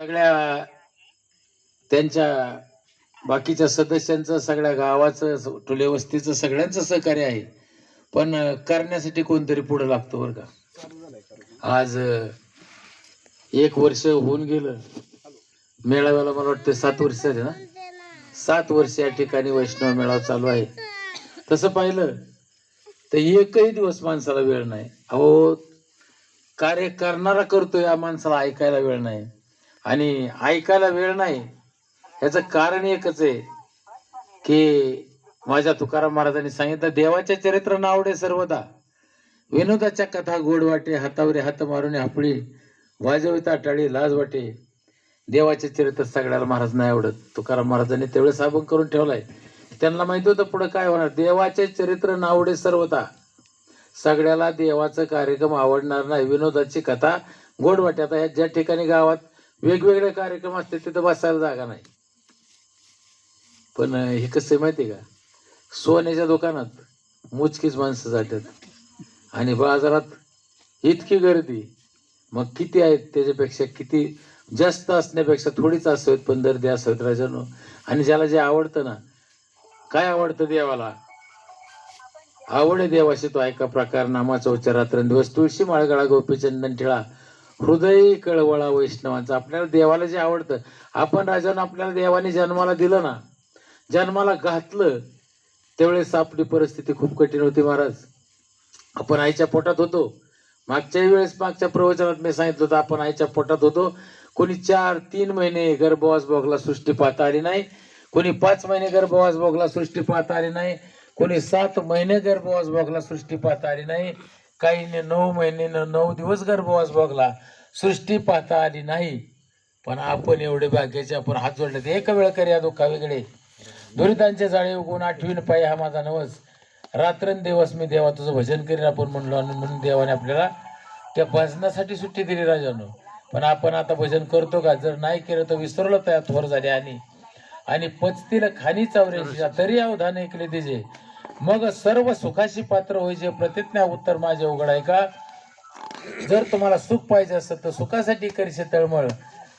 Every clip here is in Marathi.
सगळ्या त्यांच्या बाकीच्या सदस्यांचं सगळ्या गावाचं टुले वस्तीचं सगळ्यांचं सहकार्य आहे. पण करण्यासाठी कोणतरी पुढे लागतो बरं का? आज एक वर्ष होऊन गेलं. मेळाव्याला मला वाटतं सात वर्ष झाले ना? सात वर्ष या ठिकाणी वैष्णव मेळावा चालू आहे. तसं पाहिलं तर एकही दिवस माणसाला वेळ नाही. अहो कार्य करणारा करतोय या माणसाला ऐकायला वेळ नाही. आणि ऐकायला वेळ नाही. ह्याचं कारण एकच आहे की माझ्या तुकाराम महाराजांनी सांगितलं देवाच्या चरित्र नावडे सर्वदा. विनोदाच्या कथा गोड वाटे हातावरे हात मारून हापळी वाजविता टाळी लाज वाटे. देवाचे चरित्र सगळ्याला महाराज नाही आवडत. तुकाराम महाराजांनी तेवढं साबण करून ठेवलाय. त्यांना माहिती होतं पुढे काय होणार. देवाचे चरित्र नावडे सर्वता सगळ्याला देवाचं कार्यक्रम आवडणार नाही. विनोदाची कथा गोड वाटे. आता ह्या ज्या ठिकाणी गावात वेगवेगळे कार्यक्रम असते तिथं बसायला जागा नाही. पण हे कसं आहे माहिती आहे का? सोन्याच्या दुकानात मोजकीच माणसं जातात. आणि बाजारात इतकी गर्दी. मग किती आहेत त्याच्यापेक्षा किती जास्त असण्यापेक्षा थोडीच असत पण दर्दी असत राजानो. आणि ज्याला जे आवडतं ना काय आवडतं देवाला? आवड आहे देवाशी तो ऐका प्रकार नामाचा उच्चार रात्रंदिवस तुळशी माळगळा गोपीचंदन ठेळा हृदय कळवळा वैष्णवांचा. आपल्याला देवाला जे आवडतं. आपण राजानं आपल्याला देवाने जन्माला दिलं ना जन्माला घातलं त्यावेळेस आपली परिस्थिती खूप कठीण होती महाराज. आपण आईच्या पोटात होतो. मागच्या वेळेस मागच्या प्रवचनात मी सांगितलं होतं आपण आईच्या पोटात होतो. कोणी चार तीन महिने गर्भवास भोगला सृष्टी पाहता आली नाही. कोणी पाच महिने गर्भवास भोगला सृष्टी पाहता आली नाही. कोणी सात महिने गर्भवास भोगला सृष्टी पाहता आली नाही. काहीने नऊ महिने नऊ दिवस गर्भवास भोगला. सृष्टी पाहता आली नाही. पण आपण एवढे भाग्याचे आपण हात जोडले ते एक वेळ करूया दुःखा वेगळे दुरितांचे जाळे उगवून आठवीन पाय हा माझा नवस. रात्रंदिवस मी देवा तुझं भजन करीन आपण म्हणलो आणि म्हणून देवाने आपल्याला त्या भजनासाठी सुट्टी दिली राजानो. पण आपण आता भजन करतो का? जर नाही केलं तर विसरलो तयार थोर झाले आणि. आणि पचतील खानी चौऱ्याशी तरी अवधान ऐकले तिचे. मग सर्व सुखाशी पात्र होईचे प्रतिज्ञा उत्तर माझे उघड आहे का? जर तुम्हाला सुख पाहिजे असेल तर सुखासाठी करीशे तळमळ.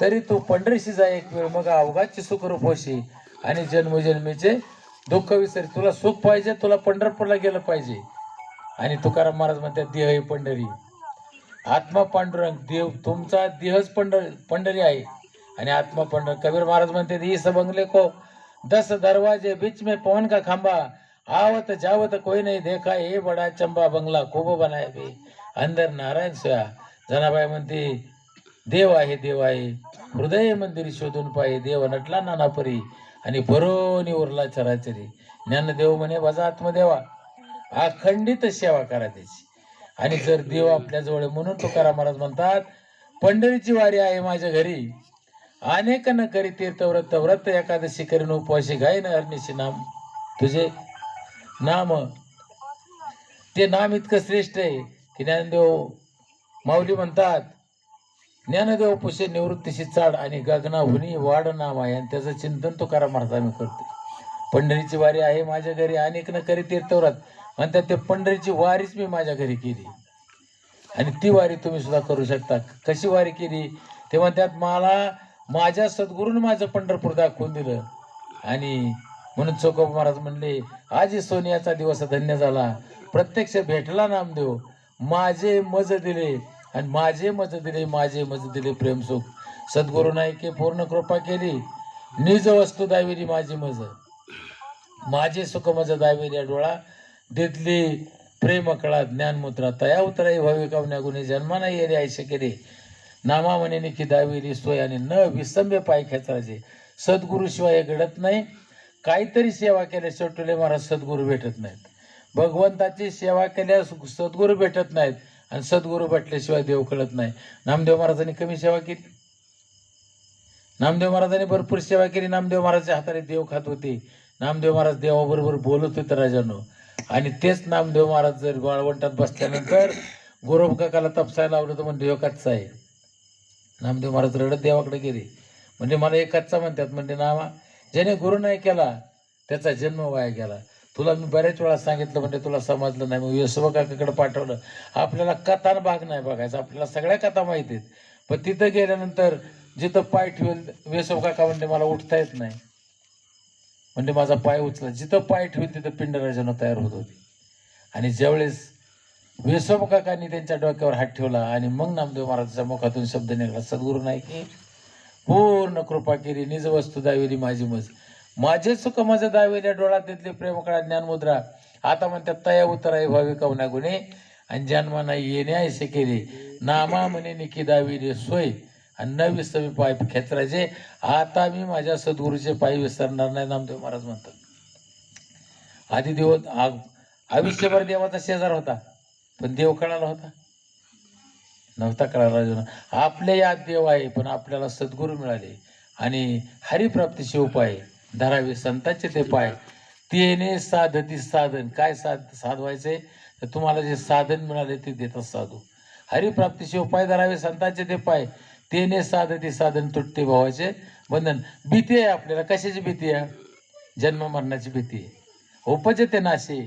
तरी तू पंढरीशी जा एक वेळ मग अवघाची सुखरूप होशी. आणि जन्मजन्मीचे दुःख विसर. तुला सुख पाहिजे तुला पंढरपूरला गेलं पाहिजे. आणि तुकाराम महाराज म्हणतात देह हे पंढरी. आत्मा पांडुरंग देव तुमचा देहच पंढर पंढरी आहे. आणि आत्मा पंढर कबीर महाराज म्हणते ही बंगले को दस दरवाजे बीच में पवन का खांबा. आवत जावत कोई नहीं देखा ये बडा चंबा बंगला खूप बनाय बे अंदर नारायण सोया जनाबाई म्हणते देव आहे देव आहे. हृदय मंदिर शोधून पाहि देव नटला नाना परी आणि भरोनी उरला चराचरी. ज्ञानदेव म्हणे माझा आत्मदेवा अखंडित सेवा करा त्याची. आणि जर देव आपल्याजवळ म्हणून तुकाराम महाराज म्हणतात पंढरीची वारी आहे माझ्या घरी अनेक न करी तीर्थव्रत व्रत एकादशी करीन उपवाशी गायन हरणीशी नाम तुझे नाम. ते नाम इतकं श्रेष्ठ आहे की ज्ञानदेव माऊली म्हणतात ज्ञानदेव पुषे निवृत्तीशी चाड आणि गगना हुनी वाढ नाम आहे आणि त्याचं चिंतन तुकाराम महाराज मी करतो पंढरीची वारी आहे माझ्या घरी अनेक न करी तीर्थव्रत म्हणतात ते पंढरीची वारीच मी माझ्या घरी केली. आणि ती वारी तुम्ही सुद्धा करू शकता. कशी वारी केली? ते म्हणतात मला माझ्या सद्गुरून माझं पंढरपूर दाखवून दिलं आणि म्हणून चोकोबा महाराज म्हणले आज सोनियाचा दिवस धन्य झाला. प्रत्यक्ष भेटला नामदेव. माझे मज दिले आणि माझे मज दिले माझे मज दिले प्रेम सुख. सद्गुरू नाईके पूर्ण कृपा केली. निज वस्तू दावेरी माझी मज. माझे सुख मज दावेरी डोळा देतली. प्रेम कळा ज्ञानमुद्रा तया उतराई व्हावी कावण्या गुन्हे जन्माना येणे आयशे केले. नामा म्हणे निकी दावेरी सोय आणि न विसंबे पाय खेचराचे सद्गुरू शिवाय घडत नाही. काहीतरी सेवा केल्या शेवटले महाराज सद्गुरू भेटत नाहीत. भगवंताची सेवा केल्यास सद्गुरू भेटत नाहीत आणि सद्गुरू भेटल्याशिवाय देव कळत नाही. नामदेव महाराजांनी कमी सेवा केली. नामदेव महाराजांनी भरपूर सेवा केली. नामदेव महाराजच्या हाताने देव खात होते. नामदेव महाराज देवाबरोबर बोलत होते राजानो. आणि तेच नामदेव महाराज जर वाळवंटात बसल्यानंतर गोरब काकाला तपसायला लावलं तर म्हणजे एकाचा आहे. नामदेव महाराज रडत देवाकडे गेले. म्हणजे मला एकाचा म्हणतात म्हणजे नामा ज्याने गुरु नाही केला त्याचा जन्म वाया गेला. तुला मी बऱ्याच वेळा सांगितलं म्हणजे तुला समजलं नाही. मग यशोबा पाठवलं. आपल्याला कथा भाग नाही बघायचा. आपल्याला सगळ्या कथा माहिती आहेत. पण तिथं गेल्यानंतर जिथं पाय ठेवेल वेसव म्हणजे मला उठता येत नाही. म्हणजे माझा पाय उचला. जिथं पाय ठेवेल तिथं पिंडराजानं तयार होत होती. आणि ज्यावेळेस वेसव काकांनी त्यांच्या डोक्यावर हात ठेवला आणि मग नामदेव महाराजाच्या मुखातून शब्द निघाला सद्गुरू नाही. की पूर्ण कृपा केली. निज वस्तू दावेली माझी मज. माझे सुख माझं दावेल्या डोळ्यात तिथले प्रेमकळा ज्ञानमुद्रा आता म्हणतात तया उतराई भावी कवना गुन्हे आणि जन्माना येणे ऐसे केले. नामा म्हणे निकी दावी रे सोय. आणि न मी पाय खेचराचे आता मी माझ्या सद्गुरूचे पाय विसरणार नाही नामदेव महाराज म्हणतात. आधी देव आयुष्यभर देवाचा शेजार होता पण देव कळाला होता. नव्हता कळाला राजून आपल्या यात देव आहे पण आपल्याला सद्गुरू मिळाले. आणि हरिप्राप्तीचे उपाय धरावे संतांचे ते पाय तेने साधती साधन. काय साध साधवायचे? तर तुम्हाला जे साधन मिळाले ते देतात साधू. हरिप्राप्तीचे उपाय धरावे संतांचे ते पाय तेने साधती साधन तुटते भावाचे बंधन. भीती आहे आपल्याला. कशाची भीती आहे? जन्म मरणाची भीती आहे. उपजते नाशे.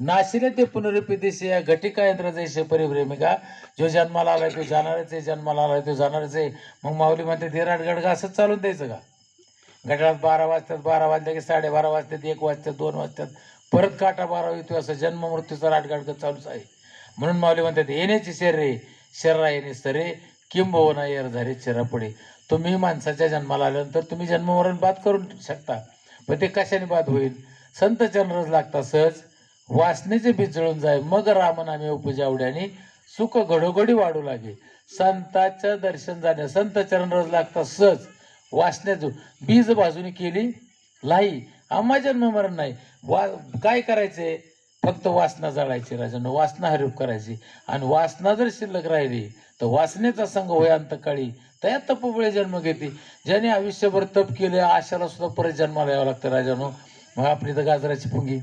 नाशिले ते पुनरुपिदेशी या घटिका यंत्र जैसे परिप्रेमिका जो जन्माला आलाय तो जाणारच आहे जन्माला आलाय तो जाणारच आहे. मग माऊली म्हणते धीराट गडगा असंच चालून द्यायचं का? गटात बारा वाजतात बारा वाजल्या की साडेबारा वाजतात एक वाजतात दोन वाजतात. परत काटा बारा येतो असं जन्म मृत्यूचा राटगाडकं चालूच आहे. म्हणून माऊली म्हणतात येण्याची शरीरे शरीरा येणे सरे किंबहुना येर झाले चिरापुढे पुढे. तुम्ही माणसाच्या जन्माला आल्यानंतर तुम्ही जन्ममरण बाद करून शकता. पण ते कशाने बाद होईल? संत चरणच लागता सहज. वासनेचे बीज जाय. मग रामनामे उपजावड्याने सुख घडोघडी वाढू लागे. संताचं दर्शन जाणे संत चरणरज लागता सहज. वासण्याचं बीज बाजूने केली लाई. आम्हा जन्म मरण नाही. वा काय करायचे? फक्त वासना जाळायची राजानं. वासना हरिप करायची. आणि वासना जर शिल्लक राहिली तर वासनेचा संघ होय अंतकाळी. त्या तपमुळे जन्म घेते. ज्याने आयुष्यभर तप केले आशाला सुद्धा परत जन्माला यावं लागतं राजानो. मग आपली तर गाजराची पुंगी.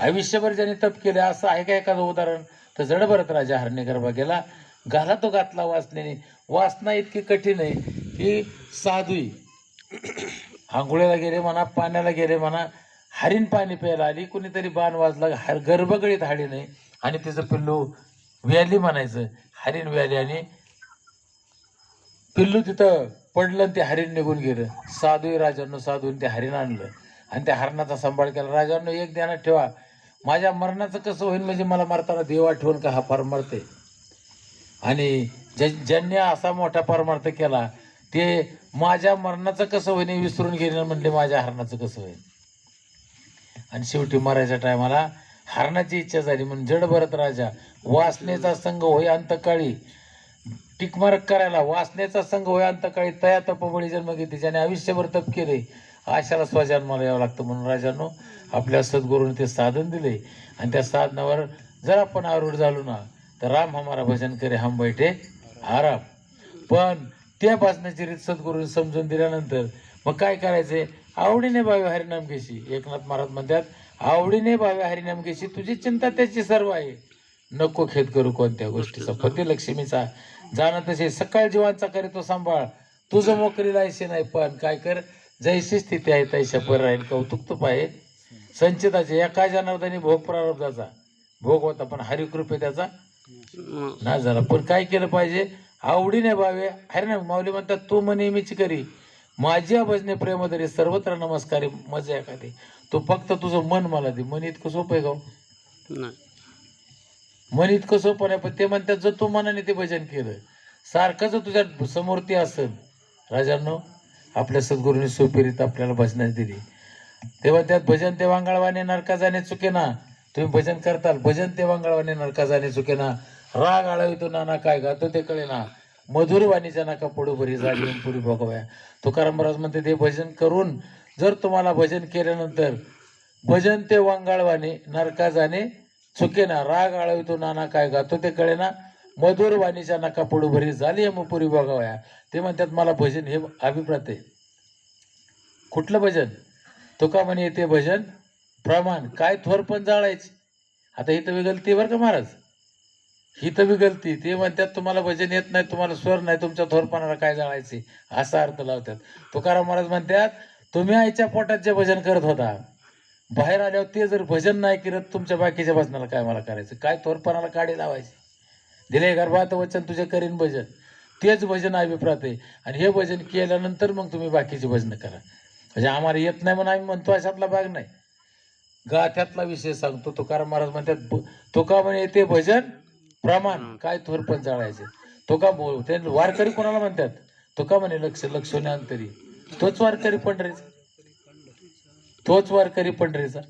आयुष्यभर ज्याने तप केले असं आहे का एखादं उदाहरण? तर जडभरत राजा हरणे गर्भा गेला घाला तो घातला वासनेने वासना इतकी कठीण आहे की साधुई आंघोळ्याला गेले म्हणा पाण्याला गेले म्हणा हरीण पाणी प्यायला आली कुणीतरी बाण वाजला हर गर्भगडीत हाडी नाही. आणि तिचं पिल्लू व्याली म्हणायचं हरीण व्याली आणि पिल्लू तिथं पडलं आणि ते हरीण निघून गेलं. साधू राजांनो साधून ते हरीण आणलं. आणि त्या हरणाचा सांभाळ केला. राजांनो एक ध्यानात ठेवा. माझ्या मरणाचं कसं होईल म्हणजे मला मरताना देव आठवण का हा परमार्थ आहे आणि ज्या- ज्यांनी असा मोठा परमार्थ केला ते माझ्या मरणाचं कसं होईल विसरून गेले म्हणले माझ्या हरणाचं कसं होईल? आणि शेवटी मरायच्या टायमाला हरणाची इच्छा झाली म्हणून जड भरत राजा वासनेचा संघ होय अंतकाळी टिकमार्क करायला वासनेचा संघ होय अंतकाळी तया तपबळी जन्म घेते ज्याने आयुष्यभर तप केले आशाला स्वजन्माला यावं लागतं म्हणून राजांनो आपल्या सद्गुरूने ते साधन दिले. आणि त्या साधनावर जर आपण आरूढ झालो ना तर राम हमारा भजन करे हम बैठे आराम. पण त्या भाजण्याची रीत सद्गुरूने समजून दिल्यानंतर मग काय करायचंय? आवडीने भावे हरिनाम घेशी. एकनाथ महाराज म्हणतात आवडीने भावे हरिनाम घेशी तुझी चिंता त्याची सर्व आहे. नको खेद करू कोणत्या गोष्टीचा. पती लक्ष्मीचा जाणं तसे सकाळ जीवांचा करे तो सांभाळ. तुझं मोकरीला ऐसे नाही पण काय कर? जैशी स्थिती आहे तैशा पर राहील. कौतुक तुप आहे संचिताचे एका जनार्दनी भोग प्रारब्धाचा भोग होता पण हरिकृपे त्याचा ना झाला. पण काय केलं पाहिजे? आवडीने भावे. अरे ना माऊली म्हणतात तू म्हणे मीच करी. माझ्या भजने प्रेमधरी सर्वत्र नमस्कारी मजा एखादी. तू फक्त तुझं मन मला दे. मन इतकं सोपं आहे का हो? मन इतकं सोपं नाही पण ते म्हणतात जर तू मनाने ते भजन केलं सारखं जर तुझ्या समोर ते असेल राजांनो आपल्या सद्गुरूंनी सोपेरीत आपल्याला भजनास दिली. तेव्हा त्यात भजन ते वांगाळवाने नरका जाणे चुके ना तुम्ही भजन करताल भजन ते वांगाळवाने नरका जाणे चुके ना राग आळवितो नाना काय गातो ते कळे ना मधुर वाणीच्या नाका पुढे भरी जागी पुरी भोगव्या. तुकाराम महाराज म्हणते ते भजन करून जर तुम्हाला भजन केल्यानंतर भजन ते वांगाळवाने नरका जाणे चुके ना राग आळवितो नाना काय गातो ते कळे ना मधुर वाणीच्या नका पडू भरी झाली मग पुरी बघावया ते म्हणतात मला भजन हे अभिप्रात आहे. कुठलं भजन? तुका म्हणे ते भजन प्रमाण. काय थोर पण जाळायचे. आता ही तर विगलती बरं का महाराज? ही तर विगलती. ते म्हणतात तुम्हाला भजन येत नाही तुम्हाला स्वर नाही तुमच्या थोरपणाला काय जाळायचे? असा अर्थ लावतात. तुकाराम महाराज म्हणतात तुम्ही आईच्या पोटात जे भजन करत होता बाहेर आल्यावर ते जर भजन नाही करत तुमच्या बाकीच्या भजनाला काय मला करायचं? काय थोरपणाला काढे लावायची? दिले गर्भात वचन तुझे करीन भजन. तेच भजन अभिप्रात आहे. आणि हे भजन केल्यानंतर मग तुम्ही बाकीचे भजन करा. म्हणजे आम्हाला येत नाही म्हणून आम्ही म्हणतो अशातला भाग नाही. गाथ्यातला विषय सांगतो. तुकाराम महाराज म्हणतात तुका म्हणे ते भजन प्रमाण. काय थोर पण जाळायचे. तुका बोल ते वारकरी कोणाला म्हणतात? तुका म्हणे लक्ष लक्ष अंतरी. तोच वारकरी पंढरीचा. तोच वारकरी पंढरीचा.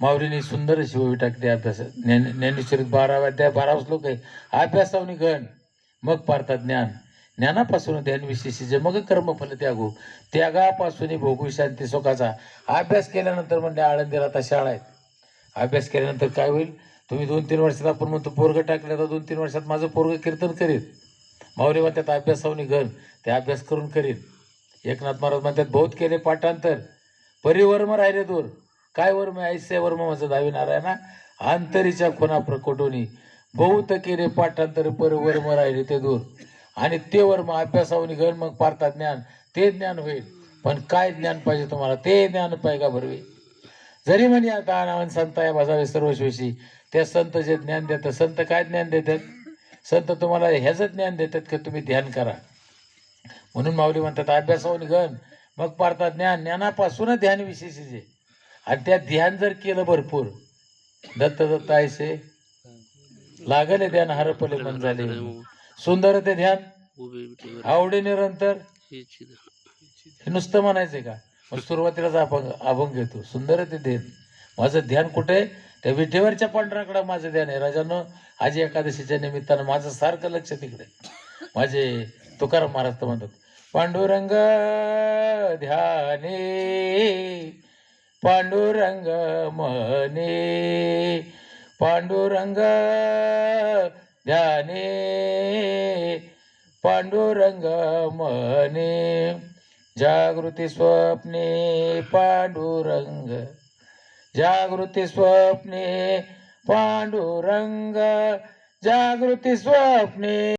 माऊलीने सुंदर शिववी टाकली अभ्यास ज्ञान ज्ञानेश्वरीत बाराव्या अध्याय बारावा श्लोक आहे. अभ्यासावनी गण मग पारतात ज्ञान. ज्ञानापासून ध्यान विशेषीचे मग कर्मफल त्यागू. त्यागापासून भोगू शांती सुखाचा. अभ्यास केल्यानंतर म्हणजे आळंदीला आता शाळा आहेत. अभ्यास केल्यानंतर काय होईल? तुम्ही दोन तीन वर्षात आपण म्हणतो पोरग टाकलं तर दोन तीन वर्षात माझं पोरग कीर्तन करीत माऊली म्हणतात अभ्यासावनी गण ते अभ्यास करून करीत एकनाथ महाराज म्हणतात बहुत केले पाठांतर. परिवर्म राहिले दूर. काय वर्म ऐसे वर्म माझं दावी नारायणा? अंतरीच्या खुना प्रकटोनी बहुत केरे पाठांतर परिवर्म राहिले ते दूर. आणि ते वर्म अभ्यासावून घेऊन मग पारतात ज्ञान. ते ज्ञान होईल. पण काय ज्ञान पाहिजे तुम्हाला? ते ज्ञान पाहिजे का भरवे? जरी म्हणे आता नावन संत आहे बसावे सर्वशोषी त्या संत जे ज्ञान देतात संत काय ज्ञान देतात? संत तुम्हाला ह्याचं ज्ञान देतात की? तुम्ही ध्यान करा. म्हणून माऊली म्हणतात अभ्यासावून गण मग पारतात ज्ञान. ज्ञानापासूनच ध्यान विशेषीचे आणि त्या ध्यान जर केलं भरपूर दत्त दत्त ऐसे लागले ध्यान हरपले मन झाले. सुंदर ते ध्यान? आवडे निरंतर? हे नुसतं म्हणायचंय का? मग सुरुवातीलाच अभंग अभंग घेतो. सुंदर ते ध्यान. माझं ध्यान कुठे? त्या विठेवरच्या पांढराकडे माझं ध्यान आहे. राजांनो आजी एकादशीच्या निमित्तानं माझं सारखं लक्ष तिकडे. माझे तुकाराम महाराज म्हणतात पांडुरंग ध्याने पांडुरंग म्हणे पांडुरंग ध्याने पांडुरंग म्हणे जागृती स्वप्ने पांडुरंग जागृती स्वप्ने पांडुरंग जागृती स्वप्ने